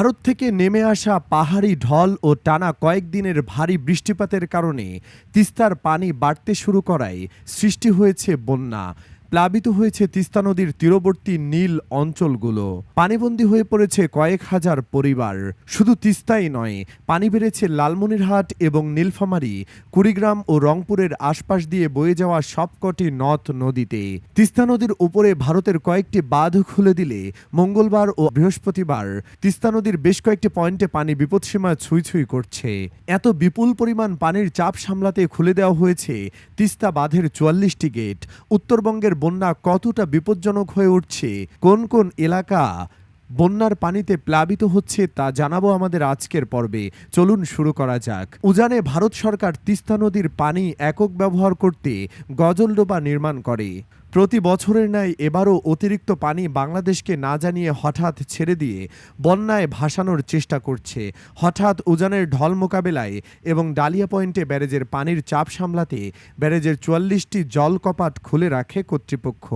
ভারত থেকে নেমে আসা পাহাড়ি ঢল ও টানা কয়েকদিনের ভারী বৃষ্টিপাতের কারণে তিস্তার পানি বাড়তে শুরু করায় সৃষ্টি হয়েছে বন্যা। প্লাবিত হয়েছে তিস্তা নদীর তীরবর্তী নীল অঞ্চলগুলো। পানিবন্দী হয়ে পড়েছে কয়েক হাজার পরিবার। শুধু তিস্তাই নয়, পানি বেড়েছে লালমনিরহাট এবং নীলফামারী, কুড়িগ্রাম ও রংপুরের আশপাশ দিয়ে বয়ে যাওয়া সবকটি নদ নদীতে। তিস্তা নদীর উপরে ভারতের কয়েকটি বাঁধ খুলে দিলে মঙ্গলবার ও বৃহস্পতিবার তিস্তা নদীর বেশ কয়েকটি পয়েন্টে পানি বিপদসীমা ছুঁই ছুঁই করছে। এত বিপুল পরিমাণ পানির চাপ সামলাতে খুলে দেওয়া হয়েছে তিস্তা বাঁধের চুয়াল্লিশটি গেট। উত্তরবঙ্গের বন্যা কতটা বিপজ্জনক হয়ে উঠছে? কোন কোন এলাকা বন্যার পানিতে প্লাবিত হচ্ছে তা জানাব আমাদের আজকের পর্বে। চলুন শুরু করা যাক। উজানে ভারত সরকার তিস্তা নদীর পানি একক ব্যবহার করতে গজলডোবা নির্মাণ করে। প্রতি বছরের ন্যায় এবারও অতিরিক্ত পানি বাংলাদেশকে না জানিয়ে হঠাৎ ছেড়ে দিয়ে বন্যায় ভাসানোর চেষ্টা করছে। হঠাৎ উজানের ঢল মোকাবেলায় এবং ডালিয়া পয়েন্টে ব্যারেজের পানির চাপ সামলাতে ব্যারেজের চুয়াল্লিশটি জল কপাট খুলে রাখে কর্তৃপক্ষ।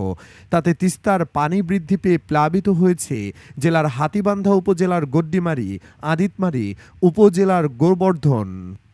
তাতে তিস্তার পানি বৃদ্ধি পেয়ে প্লাবিত হয়েছে জেলার হাতিবান্ধা উপজেলার গড্ডিমারি, আদিতমারি উপজেলার গোবর্ধন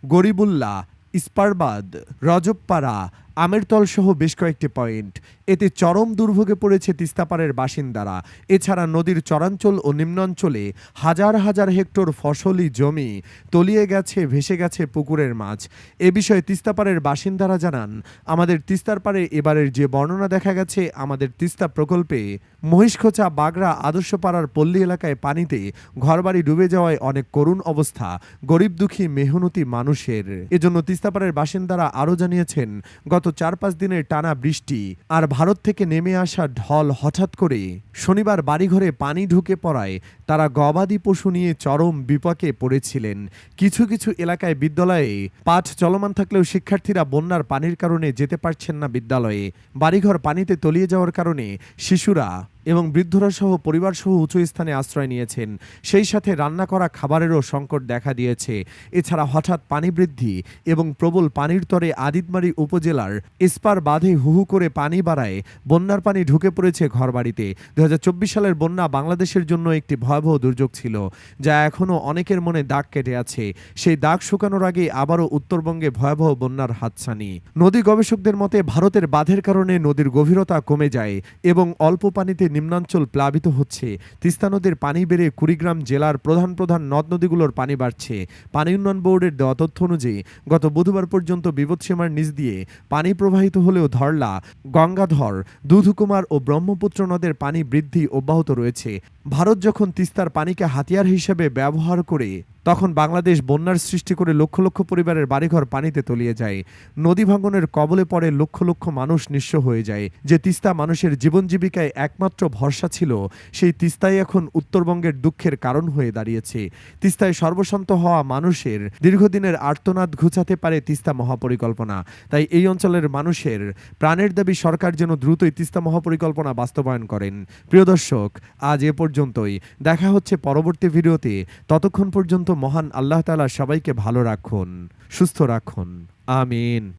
গরিবুল্লাহ ইস্পারবাদ, রজবপাড়া আমেরতল সহ বেশ কয়েকটি পয়েন্ট। এতে চরম দুর্ভোগে পড়েছে তিস্তাপাড়ের বাসিন্দারা। এছাড়া নদীর চরাঞ্চল ও নিম্নাঞ্চলে হাজার হাজার হেক্টর ফসলি জমি তলিয়ে গেছে, ভেসে গেছে পুকুরের মাছ। এ বিষয়ে তিস্তাপাড়ের বাসিন্দারা জানান, আমাদের তিস্তার পাড়ে এবারের যে বর্ণনা দেখা গেছে, আমাদের তিস্তা প্রকল্পে মহিষখোচা, বাগড়া, আদর্শপাড়ার পল্লী এলাকায় পানিতে ঘরবাড়ি ডুবে যাওয়ায় অনেক করুণ অবস্থা। গরিব দুঃখী, মেহনতি মানুষের। এজন্য তিস্তাপাড়ের বাসিন্দারা আরও জানিয়েছেন, গত চার পাঁচ দিনের টানা বৃষ্টি আর ভারত থেকে নেমে আসা ঢল হঠাৎ করে শনিবার বাড়িঘরে পানি ঢুকে পড়ায় তারা গবাদি পশু নিয়ে চরম বিপাকে পড়েছিলেন। কিছু কিছু এলাকায় বিদ্যালয়ে পাঠ চলমান থাকলেও শিক্ষার্থীরা বন্যার পানির কারণে যেতে পারছেন না বিদ্যালয়ে। বাড়িঘর পানিতে তলিয়ে যাওয়ার কারণে শিশুরা এবং বৃদ্ধরা সহ পরিবার সহ উঁচু স্থানে আশ্রয় নিয়েছেন। সেই সাথে রান্না করা খাবারেরও সংকট দেখা দিয়েছে। এছাড়া হঠাৎ পানি বৃদ্ধি এবং প্রবল পানির তরে আদিতমারি উপজেলার ইস্পার বাঁধে হুহু করে পানি বাড়ায় বন্যার পানি ঢুকে পড়েছে ঘরবাড়িতে। দু হাজার চব্বিশ সালের বন্যা বাংলাদেশের জন্য একটি ভয়াবহ দুর্যোগ ছিল, যা এখনও অনেকের মনে দাগ কেটে আছে। সেই দাগ শুকানোর আগে আবারও উত্তরবঙ্গে ভয়াবহ বন্যার হাতছানি। নদী গবেষকদের মতে, ভারতের বাঁধের কারণে নদীর গভীরতা কমে যায় এবং অল্প পানিতে নিম্নাঞ্চল প্লাবিত হচ্ছে। তিস্তা নদীর পানি বেড়ে কুড়িগ্রাম জেলার প্রধান প্রধান নদ নদীগুলোর পানি বাড়ছে। পানি উন্নয়ন বোর্ডের দেওয়া তথ্য অনুযায়ী, গত বুধবার পর্যন্ত বিপদসীমার নিচ দিয়ে পানি প্রবাহিত হলেও ধরলা, গঙ্গাধর, দুধকুমার ও ব্রহ্মপুত্র নদের পানি বৃদ্ধি অব্যাহত রয়েছে। ভারত যখন তিস্তার পানিকে হাতিয়ার হিসেবে ব্যবহার করে, তখন বাংলাদেশ বন্যার সৃষ্টি করে লক্ষ লক্ষ পরিবারের বাড়িঘর পানিতে তলিয়ে যায়। নদী ভাঙনের কবলে পড়ে লক্ষ লক্ষ মানুষ নিঃস্ব হয়ে যায়। যে তিস্তা মানুষের জীবন জীবিকায় একমাত্র ভরসা ছিল, সেই তিস্তাই এখন উত্তরবঙ্গের দুঃখের কারণ হয়ে দাঁড়িয়েছে। তিস্তায় সর্বশান্ত হওয়া মানুষের দীর্ঘদিনের আর্তনাদ ঘুচাতে পারে তিস্তা মহাপরিকল্পনা। তাই এই অঞ্চলের মানুষের প্রাণের দাবি সরকার যেন দ্রুতই তিস্তা মহাপরিকল্পনা বাস্তবায়ন করেন। প্রিয় দর্শক, আজ এ পর্যন্তই। দেখা হচ্ছে পরবর্তী ভিডিওতে। ততক্ষণ পর্যন্ত মহান আল্লাহ তালা সবাইকে ভালো রাখুন, সুস্থ রাখুন। আমিন।